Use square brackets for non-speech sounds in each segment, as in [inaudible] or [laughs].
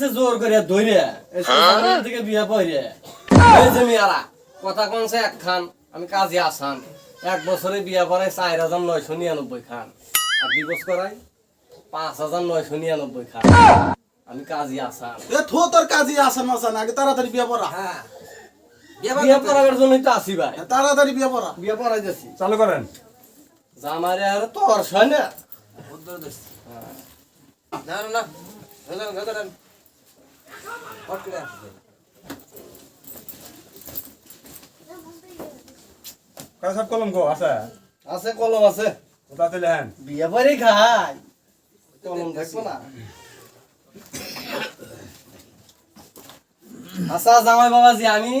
এসে জোর করে ধরে থেকে বিয়া পড়ে এই যে কথা কনছে এক খান আমি কাজে আসান। এক বছরে বিয়া পড়াই চার হাজার নয়শো নিরানব্বই খান। আর দিবস করাই পাঁচ হাজার নয়শো নিরানব্বই খান। আমি কাজে আসান। এ থো তোর কাজে আসান মাসান আগে তাড়াতাড়ি বিয়ে পড়া। হ্যাঁ। বিয়া পড়াবার জন্যই তো আসি ভাই। তাড়াতাড়ি বিয়ে পড়া। বিয়া পড়াই যাচ্ছি। চালু করেন। জামারে আর তোর হয়। না না না হট করে আসবে কলম গো আছে? আছে কলম আছে। কোথাতে লেন বিয়া পরে খাই। কলম থাকব না। আচ্ছা জামাই বাবাজি আমি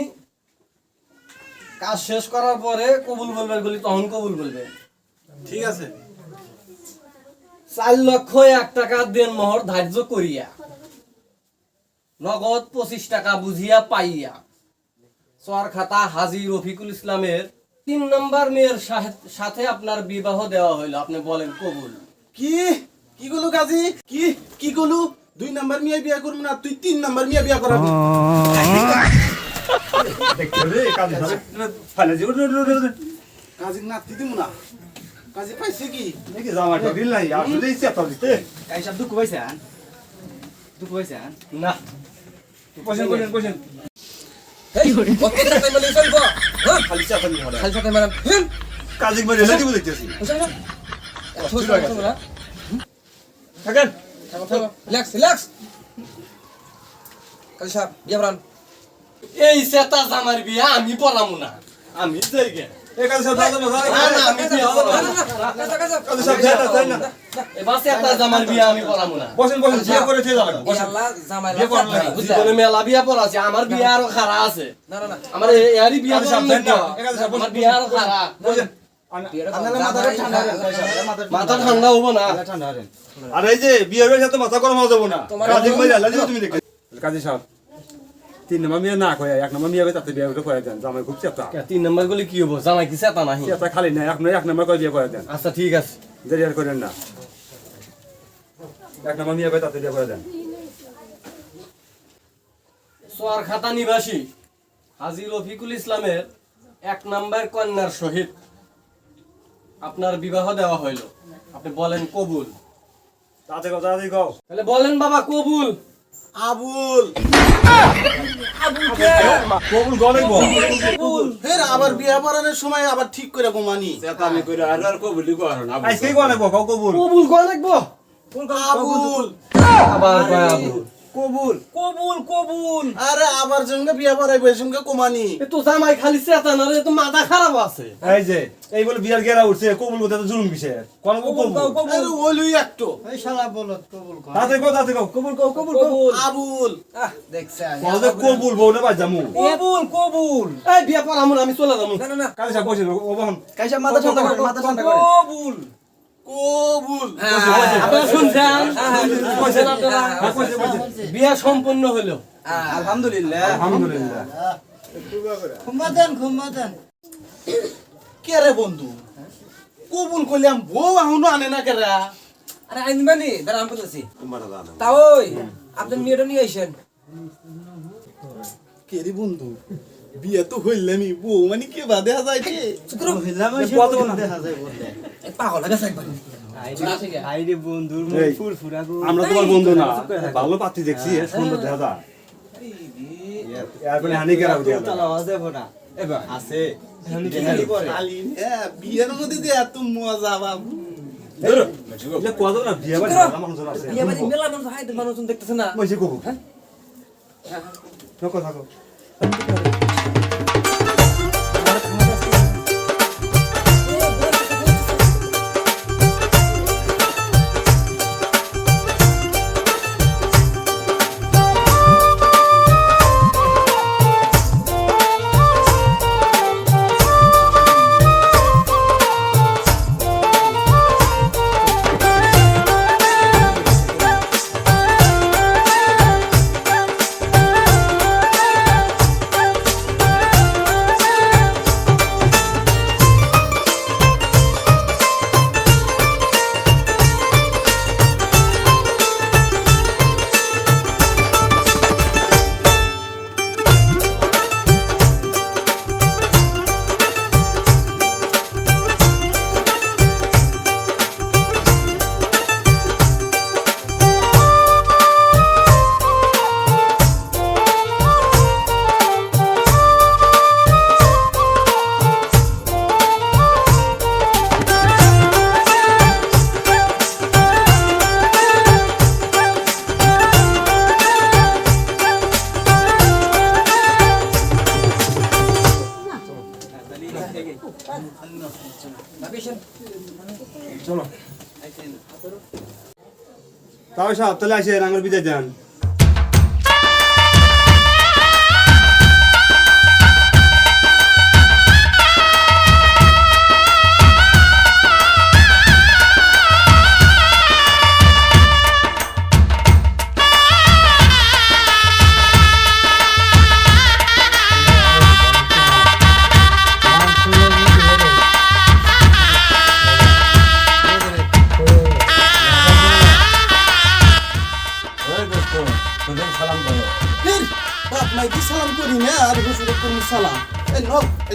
কাজ শেষ করার পরে কবুল বলবেন বলি তখন কবুল বলবেন ঠিক আছে। চার লক্ষ এক টাকা দেন মোহর ধার্য করিয়া। নগদ পঁচিশ টাকা বুঝিয়া পাইয়া। চর খাতা হাজি রফিকুল ইসলামের তিন নম্বর মেয়ের সাথে আপনার বিবাহ দেওয়া হইল আপনি বলেন কবুল। কি? কি গুলো কাজী? কি? কি গুলো দুই নাম্বার মিয়া বিয়ে করব না তুই তিন নাম্বার মিয়া বিয়ে করাবি। কাজ নাতি দিব না। কাজী পাইছে কি? নাকি জামাটা। দিল নাই আসলে ইচ্ছা তো দিতে দুঃখ দুঃখ পাইছেন না। বসেন বসেন বসেন। এই কত দিন টাইম চলব হ্যাঁ? খালি চা খালি হরে খালি সাথে ম্যাডাম। হুম? কাজে লেগে দিব দেখতেছি। বুঝছেন না ছোট ছোট থাকেন? রিল্যাক্স রিল্যাক্স কালি সাহেব বিয়ে এই সেতা জামার বিয়া আমি পড়ামু না। আমি যাই আমার বিয়া আরও খারা আছে না। না না আমার এয়ারি বিয়া আরও খারা মাথা ঠান্ডা হব না ঠান্ডা আর এই যে বিয়ের সাথে মাথা গরম হয়ে যাব না কাজী সাহেব তিন নম্বর বিয়ে না কয়ে এক নম্বর হবে তাতে বিয়ে করে করে দেন জামাই খুব চেতা। তিন নম্বর গুলি কি হব? জামাই কি সেতা নাহি? চেতা খালি না এক নম্বর এক নম্বর করে বিয়ে করে দেন আচ্ছা ঠিক আছে। দেরি আর করেন না। এক নম্বর বিয়ে তাতে বিয়ে করে দেন সোয়ার খাতা নিবাসী হাজি রফিকুল ইসলামের এক নাম্বার কন্যার সহিত আপনার বিবাহ দেওয়া হইল। আপনি বলেন কবুল। তাতে গো তাহলে বলেন বাবা কবুল। আবুল। কবুল গলে কবুল ফের আবার বিয়া পড়ানোর সময় আবার ঠিক করে ঘুমানি চেতা আমি করে আর আর কবুলি গো আর না আজকে গলে গো কবুল? কবুল কয় কবুল। আবুল আবার আবুল? কবুল। কবুল কবুল। আরে আবার বিয়ে পড়াইবে কমানি। এ তো জামাই খালি চেতা না রে তো মাথা খারাপ আছে। এই যে এই বলে বিয়ার গেরা উঠছে কবুল তো জুলুম কিসে কোন কবুল আরে ওইলুই একটু। এই শালা বলত কবুল কর। তাতে গো তাতে গো কবুল কও কবুল কবুল। আবুল। আহ বলতে কবুল বউ না বাজামু। কবুল কবুল। এই বিয়া পড়ামু আমি চলে যাব। না না না সাহেব বসে ও বহন। কাইসাব মাথা ঠান্ডা করেন মাথা ঠান্ডা করেন কবুল। বিয়া সম্পন্ন হলো। আলহামদুলিল্লাহ। আলহামদুলিল্লাহ। খুম্বাতেন কে রে বন্ধু? কবুল করলাম বউ এখনও আনে না কে রে আরে আইন বানি দাঁড়া আমি বলতেছি। তা ওই আপনি মেয়েটা নিয়ে আইসেন। কে রে বন্ধু? বিয়ে তো হইলামই বউ মানে কে বা দেখা যায় বউ না? দেখা যায় বলতে পাগল লাগে একবার। আইরে বন্ধুর মুখ এই, ফুল ফুরা গো। আমরা তোমার বন্ধু না। ভালো পাত্রী দেখছি এ সুন্দর দেখা যায়। এরপরে হানি কেরা। উঠে গেল তালা আওয়াজ দেব তাও সাহেব তাহলে আসেন আমার বিদায় যান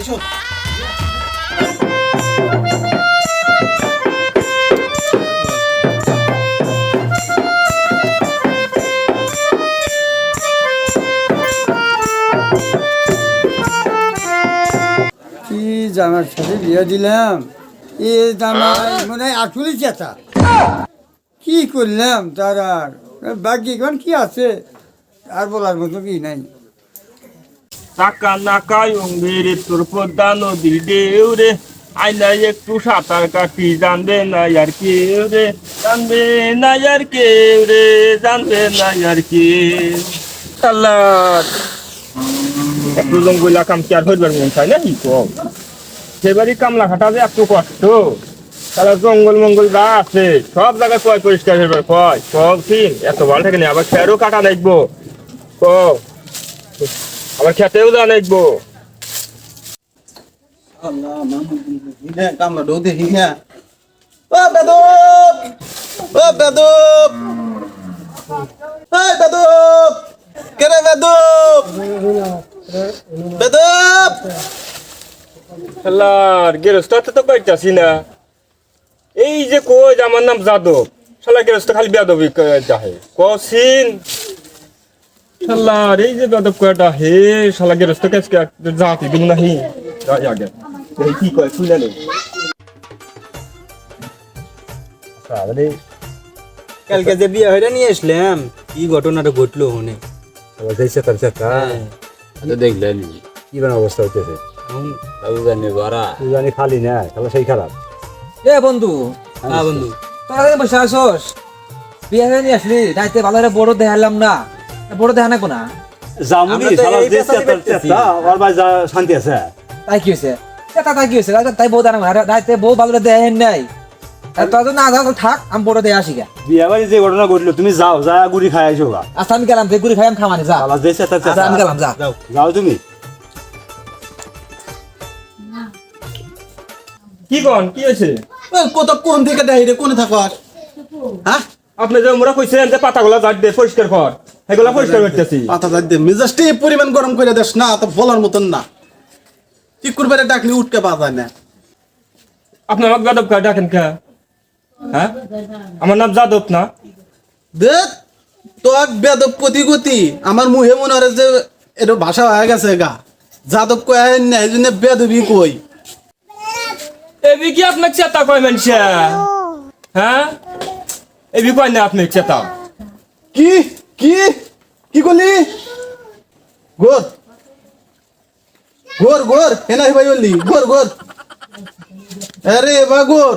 এসো কি জামার সাথে বিয়ে দিলাম? এ জামাই মনে হয় আসলে চেতা। কি করলাম তার আর? বাকি কি আছে? আর বলার মতো কি নাই। টাকা নাকায় মেরে তোর পদ্মা নদীর রে। আইনা একটু সাঁতার কাটি, জানবে না আর কেউ রে। জানবে না আর কেউ রে, জানবে না আর কেউ। আল্লাহ। একটু জঙ্গলা কাম কি আর হইবার মন চাই না কি? কম সেবারই কামলা খাটা যে এত কষ্ট। তারা জঙ্গল মঙ্গল যা আছে, সব জায়গায় কয় পরিষ্কার হইবার কয়? সব ঠিক। এত ভালো থাকে না, আবার খেয়ারও কাটা দেখব। ক আবার খেতেও যা দেখব আল্লাহ মামু হিনে কামলা দো দে হিনে। ও বেদব ও বেদব। এই বেদব কেরে বেদব? বেদব। শালার গেরস্ত তো পাইতাছি না। এই যে কই আমার নাম যাদব শালা গেরস্ত খালি বেদবি যাহে। কসিন শালার এই যে বেদব কয়টা হে শালা গেরস্ত কেসকে জাতি নাহি? আগে। এই কি কয় শুনে নেই কালকে যে বিয়ে হয়ে নিয়ে আসলাম কি ঘটনাটা ঘটলো হনে যাইছে তার দেখলেন কি বানা অবস্থা হইতেছে? বাবু জানি বারা তুই জানি খালি না খেলা সেই খারাপ। এ বন্ধু হ্যাঁ বন্ধু তোরা বসে আসোস। বিয়ে হয়ে নিয়ে আসলি দায়িত্বে ভালো বড় দেখালাম না। বড় দেখা নাই না জামুনি যে চেতা পেতেছি। ভাই যা শান্তি আছে। তাই কি হয়েছে তা তাই কি হয়েছে তাই বউ দাঁড়ানো দায়িত্বে বউ ভালো দেয় নাই। তোর তো না যাও থাক আমি বড় দেয় আসি গা। বিয়ে বাড়ি যে ঘটনা ঘটলো তুমি যাও যা গুড়ি খাই আইসো গা। আচ্ছা আমি গেলাম যে গুড়ি খাই আমি খামানি যা। শালা যে চেতা আচ্ছা চেতা আমি গেলাম যা। যাও। তুমি। কি কন কি হয়েছে কত কোন দিকে দেয় রে কোনে থাকস হ্যাঁ? আপনি যে মোরা কইছেন যে পাতাগুলা জাট দে পরিষ্কার কর। এগুলা পরিষ্কার করতেছি। পাতা যাই দে মেজাজটা এই পরিমাণ গরম করে দেস না তো বলার মতন না। কি করবে রে ডাকলি উঠকে পাওয়া যায় না। আপনি আমাকে যাদব কা ডাকেন কা? হ্যাঁ? আমার নাম যাদব না। দেখ তো এক বেদব প্রতিগতি। আমার মুহে মনে হয় যে এটা ভাষা হয়ে গেছে গা। যাদব কয় না এই জন্য বেদবি কই। এবি কি আপনাকে চেতা কয় মানুষে? হ্যাঁ? এবি কয় না আপনি চেতা? কি? কি? কি করলি? গোর গোর গোর হেনা ভাই বললি। গোর গোর আরে বা গোর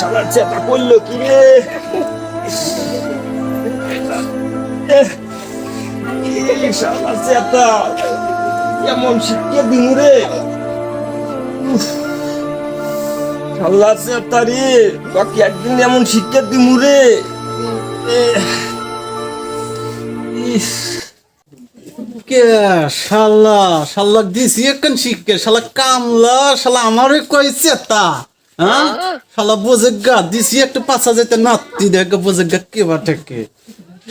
শালার চেতা করল কি রে? চেতা। এমন আমারে কইছে তা হ্যাঁ? দিছি যেতে নাতি দেখে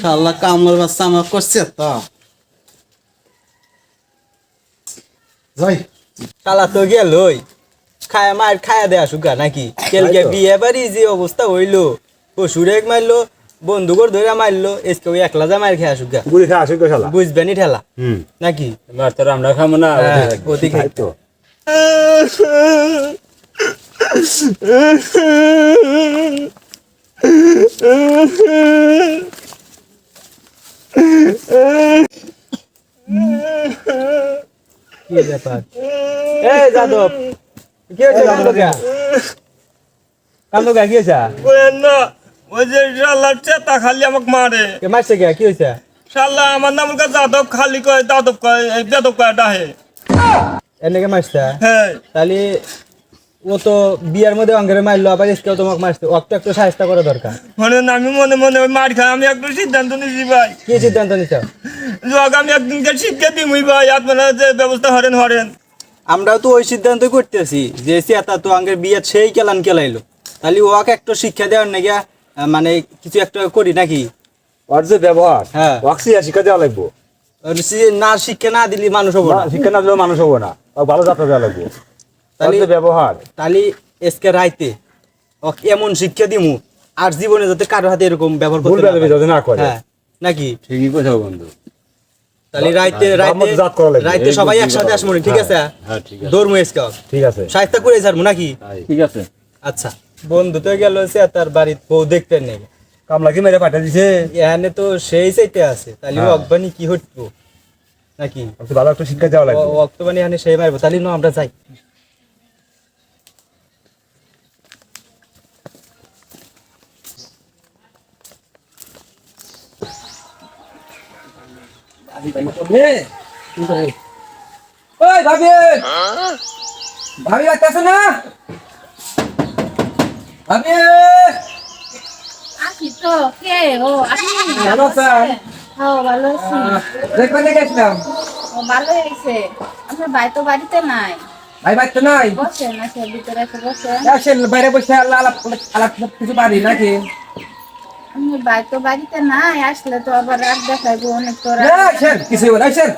শালা কামলার বাচ্চা আমার কইছে তা যাই। কালা তো গেল ওই খায়া মার খায়া দেয়া সুগা নাকি? কেলকে বিয়ে বাড়ি যে অবস্থা হইল। পশুরে মারলো বন্ধুকর ধরে মারলো এসকে ওই একলা যা মার খেয়া সুগা গুড়ি খাই আসো গো শালা। বুঝবেনি ঠেলা। নাকি? মার তো আমরা খাব না ওদিকে তো। [laughs] কি ব্যাপার? এই যাদব কি হয়েছে কান্দোগা কান্দোগা কি হয়েছে? না ওই যে শালা চেতা খালি আমাকে মারে। কে মারছে কে? কি হয়েছে? শালা আমার নাম কা যাদব খালি কয় যাদব কয় যাদব কয় ডাহে। এনেকে মারছে? হ্যাঁ। তাহলে ও তো বিয়ার মধ্যে অঙ্গেরে মারলো আবার তোমাকে মারছে। একটু সাহায্য করা দরকার। মানে আমি মনে মনে ওই মার খাই আমি একটু সিদ্ধান্ত নিছি ভাই। কি সিদ্ধান্ত নিচ্ছ যোগ আমি একদিনকে শিক্ষা দিমই ভাই আপনারা যে ব্যবস্থা হরেন হরেন। আমরাও তো ওই সিদ্ধান্ত করতেছি যে চেতা তো আঙ্গের বিয়ে সেই কেলান কেলাইলো। তাহলে ওকে একটু শিক্ষা দেওয়ার নাকি মানে কিছু একটা করি নাকি? ওর যে ব্যবহার হ্যাঁ। ওয়াক্সি শিক্ষা দেওয়া লাগবো। না শিক্ষা না দিলে মানুষ হব না। শিক্ষা না দিলেও মানুষ হব না। ভালো যাত্রা দেওয়া লাগবো। তাহলে ব্যবহার। তাহলে এসকে রাইতে ওকে এমন শিক্ষা দিমু আর জীবনে যাতে কারও হাতে এরকম ব্যবহার করতে না করে। হ্যাঁ নাকি? ঠিকই কথা বন্ধু। তাহলে রাইতে হ্যাঁ, রাইতে। রাইতে সবাই একসাথে আসব ঠিক আছে? হ্যাঁ ঠিক আছে। দৌড়মু এসকা ঠিক আছে। সাহিত্য করে যাব নাকি? ঠিক আছে। আচ্ছা বন্ধু তো গেল সে তার বাড়ির বউ দেখতে নেই। কামলা কি মেরে পাঠা দিছে? এখানে তো সেই চাইতে আছে। তাহলে হ্যাঁ। অকবানি কি হটবো নাকি? ভালো একটা শিক্ষা যাওয়া লাগবে। অক্টোবানি এখানে সেই মারবো। তাহলে না আমরা যাই। ওই ভাবি ভাবি বাচ্চা না? ভাবি আছি তো কে? ও ভালো আছেন? দেখবেন দেখে আসলাম। ও ভালো হয়েছে। আপনার ভাই তো বাড়িতে নাই। ভাই বাচ্চা নাই? বসেন আছে ভিতরে এসে বসেন। আসেন বাইরে বসে আল্লাহ আলাপ আলাপ কিছু পারি নাকি? ভাই তো বাড়িতে নাই আসলে তো আবার রাগ দেখাইবো অনেক তো রাগ না, আসেন কিছু বলে আসেন।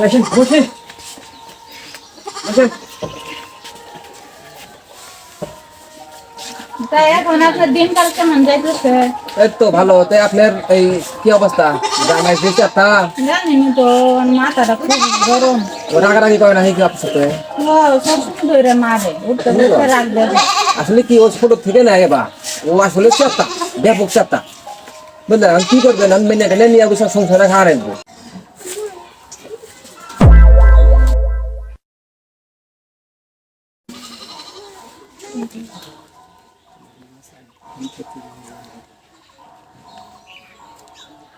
আসেন বসে। আসেন। তাই এখন আপনার দিনকাল কেমন যাইতেছে? এই তো ভালো তাই আপনার এই কি অবস্থা? জামাই দিয়েছে তা জানিনি তো মাথাটা খুব গরম। ও রাগারাগি করে না কি আপনার সাথে আসলে কি, ও ছোট থেকে না এবার? ও আসলে চাপটা ব্যাপক চাপটা বুঝলেন আমি কি করবেন আমি মেনে টেনে নিয়ে সব সংসারে খাওয়া রাখব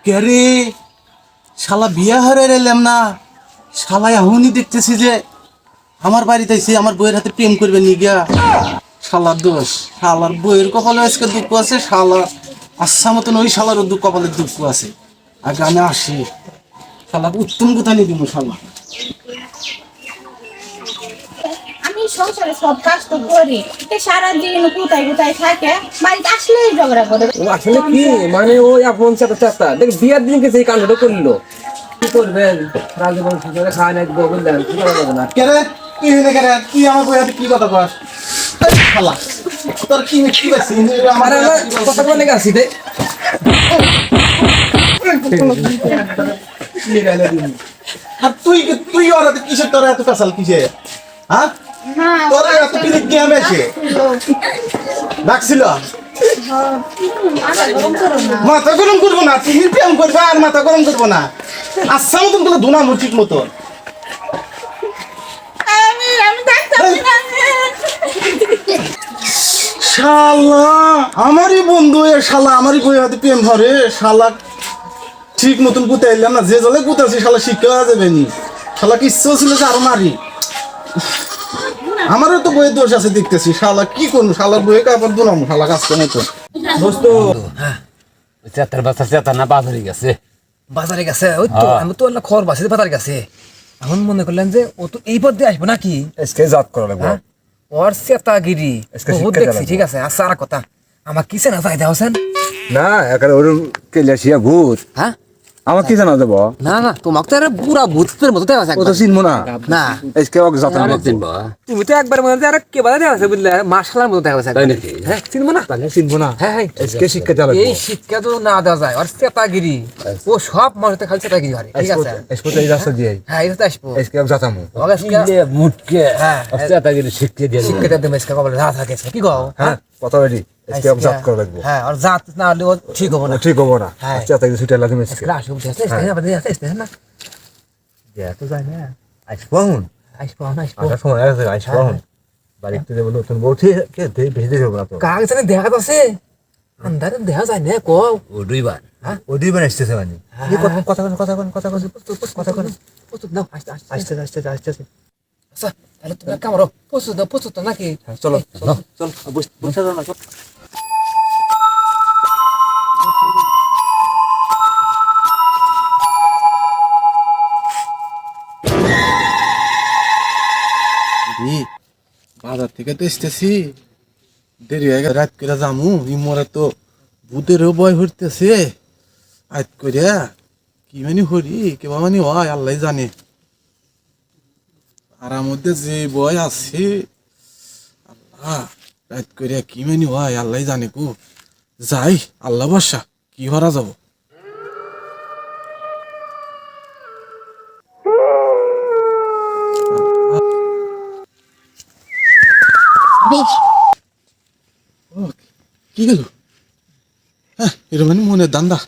কে রে? শালা বিয়া হারে এলাম না? শালা এখনই দেখতেছি যে আমার বাড়িতে এসে আমার বইয়ের হাতে প্রেম করবে নি গিয়া। শালার দোষ শালার বইয়ের কপালে আজকে দুঃখ আছে শালা আচ্ছা মতন ওই শালার দুঃখ কপালে দুঃখ আছে। আগে আমি আসি শালা উত্তম কথা নিয়ে দিব শালা। আমি সংসারে সব কাজ তো করি সারাদিন কোথায় কোথায় থাকে বাড়িতে আসলেই ঝগড়া করে। ও আসলে কি? মানে ও আপন চাপটা চাপটা দেখ বিয়ার দিনকে সেই কাণ্ডটা করল। কি করবেন? খাওয়া কি করা যাবে না? তুই তুই আমার বইয়ের কি কথা কর শালা তোর কি কি আছে আমার কথা বলে গেছি রে। আর তুই তুই ওর কিসের তোর এত পেশাল কিসে? হ্যাঁ না তোর এত পিরিত কে আমি আছে? ডাকছিল? মাথা গরম করো মাথা গরম করব না তুমি করবে আর মাথা গরম করব না। আচ্ছা মতন তোকে ধুনাম ঠিক মতন। শালা আমারই বন্ধু এ শালা আমারই বই হাতে প্রেম ধরে শালা। ঠিক মতন গুতে এলাম না যে জলে গুতাছি শালা শিক্ষা হয়ে যাবে নি। শালা কি ইচ্ছা ছিল যে আরও মারি। আমারও তো বইয়ের দোষ আছে দেখতেছি শালা কি করব? শালার বইয়ে কাপড় দুলাম শালা কাজ করে তো। দোস্ত চেতার বাচ্চা চেতার না বাজারে গেছে। বাজারে গেছে? ওই তো আমি তো আল্লাহ খবর বাসি বাজারে গেছে এখন মনে করলেন যে ও তো এই পথ দিয়ে আসব নাকি? আজকে জাত করা লাগবে। হ্যাঁ? ওর বহুত দেখছি ঠিক আছে আর আর কথা। আমার কিসে না ফাইদা হোসেন না একারে ওরম কেলিয়াছিয়া ভূত। হ্যাঁ আমার কি জানা দেবো? না না তোমাকে তো বুড়া ভূতের মতো ও তো চিনবো না। না। আজকে ওকে যত্ন করব। তুমি তো একবার মনে আর কে আছে বুঝলে মার্শালার মতো হ্যাঁ চিনবো না? চিনবো না। হ্যাঁ হ্যাঁ আজকে শিক্ষা দেওয়া এই শিক্ষা তো না দেওয়া যায়। আর চেতাগিরি ও সব মানুষের খালি চেতাগিরি ঠিক আছে। আজকে তো এই রাস্তা দিয়ে হ্যাঁ এটা তো আসব আজকে ওকে যাতামু ওকে আজকে মুটকে। হ্যাঁ চেতাগিরি শিখিয়ে দিয়ে শিক্ষা মেসকা কবলে না থাকে কি গো হ্যাঁ কথা বেরি আজকে জাত করা লাগবে হ্যাঁ আর জাত না হলে ও ঠিক হব না ঠিক হব না হ্যাঁ। চেতা কিছু ছুটে লাগবে আজকে ক্লাস উঠে আসতে আসতে আবার আসতে আসতে না দেয়া তো যায় না আসব হুন আসব না আসব আসার সময় আছে আসব হুন বাড়িতে যাব নতুন বউ ঠিক কে দেই বেশি দেরি হবে না তো কাক জানে দেখা যাচ্ছে আন্দারে দেখা যায় না কো ও দুইবার হ্যাঁ ও দুইবার আসতেছে মানে কথা কথা কথা কথা কোন কথা কোন প্রস্তুত নাও আসতে আসতে আসতে আসতে আসতে আসতে আচ্ছা তাহলে তুমি এক কাম করো প্রস্তুত নাও প্রস্তুত নাকি চলো চলো বসে যাও না বাজার থেকে তো এসতেছি। দেরি হয়ে গেছে, রাত করে যামু। ইমরে তো ভূতেরও ভয় হইতেছে। আজ করে কি মানে হরি কেবা মানে হয় আল্লাহ জানে। আর মধ্যে যে বয় আছে, আল্লাহ, রাত করে কি মানে হয় আল্লাহ জানে কু। যাই, আল্লাহ বর্ষা কি হরা যাব? কি গেল হ্যাঁ এটা মানে মনের দান্দা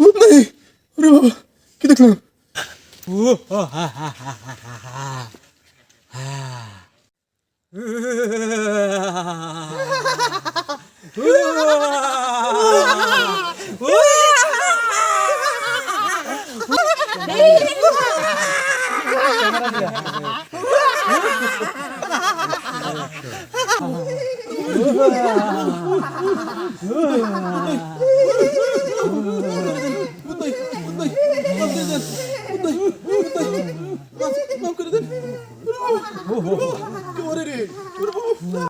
웃네. 우리 기대클랑. 우하하하하하. 아. 으아. 으아. 으아. 으아. বাবা ভূত ভূত ভূত নাই ওরে বাবা কি দেখলাম ভাবি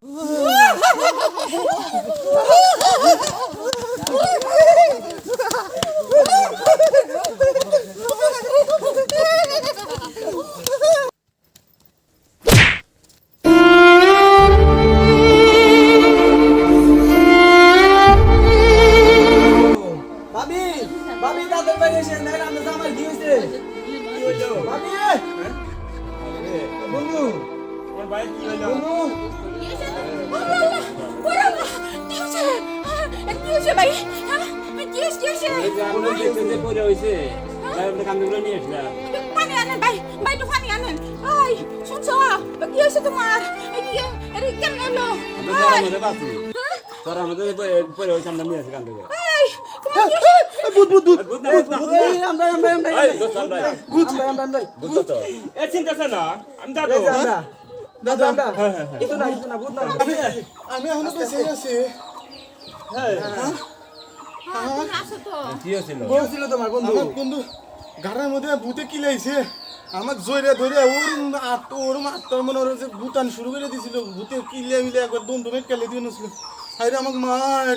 আমি এখনও বেঁচে আছি হ্যাঁ, তো বলছিল তোমার বন্ধু। বন্ধু গাড়ার মধ্যে ভূতে কিলাইছে আমার জয়রে ধরে ওরম আত্ম ওরম আত্মার মনে হচ্ছে ভূতান শুরু করে দিছিল। ভূতে কিলে মিলে একবার দম দমে কেলে দিয়ে নছিল আরে আমাকে মার।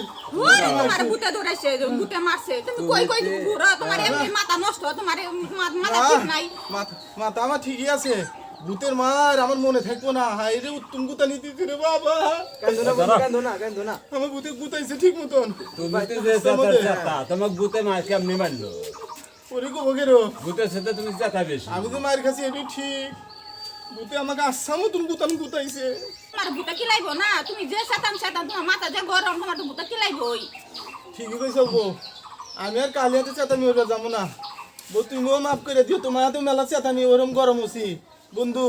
তোমার বুটা দৌড়াইছে বুটা মারছে। তুমি কই কই ঘুরো তোমার এমনি মাথা নষ্ট তোমার মাথা ঠিক নাই। মাথা মাথা আমার ঠিকই আছে। ভূতের মার আমার মনে থাকব না। হাই রে উত্তম গুতা নিতে রে বাবা। কান্দো না কান্দো না আমার ভূতে গুতাইছে ঠিক মতন। তুমি তো যে চাতার ভূতে মার কেমনি মারলো ওরে গো বগেরো ভূতের সাথে তুমি চাতা বেশি। আমি যে মায়ের কাছে এটাই ঠিক। ভূতে আমাকে আচ্ছা মতন গুতান গুতাইছে। তোমার বুটা কি লাইবো না? তুমি যে শতান শতান তোমার মাথা যে গরম তোমার তো বুটা কি লাইবই ঠিকই কইছ বউ আমি আর কালি হাতে চেতামি ওরা যাব না। বউ তুমিও মাফ করে দিও। তোমার হাতে মেলা চেতামি ওরম গরম হছি বন্ধু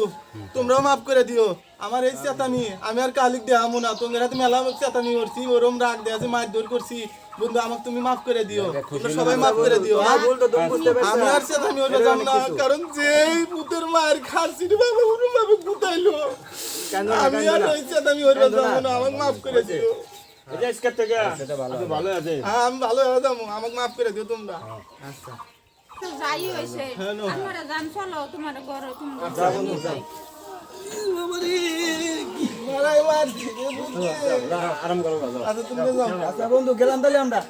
তোমরাও মাফ করে দিও। আমার এই চেতামি আমি আর কালিক দেখামো না। তোমার হাতে মেলা চেতামি করছি ওরম রাগ দেয়া যে মাছ দৌড় করছি। বন্ধু আমাকে তুমি মাফ করে দিও। সবাই মাফ করে দিও হ্যাঁ? ভুল তো তুমি বুঝতে পারছ। আমি আর চেতামি ওরা যাব না কারণ যে পুতের মায়ের খাসির বাবা ওরম ভাবে গুতাইলো আমি আর ওই চেতা আমি ওর যাব না? আমাকে মাফ করে দিও। আপনি ভালো আছে? হ্যাঁ আমি ভালো হয়ে যাব আমাকে মাফ করে দিও তোমরা। তো যাই হয়েছে। আমরা জান চলো তোমার ঘরে তুমি যাই বাবা। আচ্ছা বন্ধু গেলাম তাহলে আমরা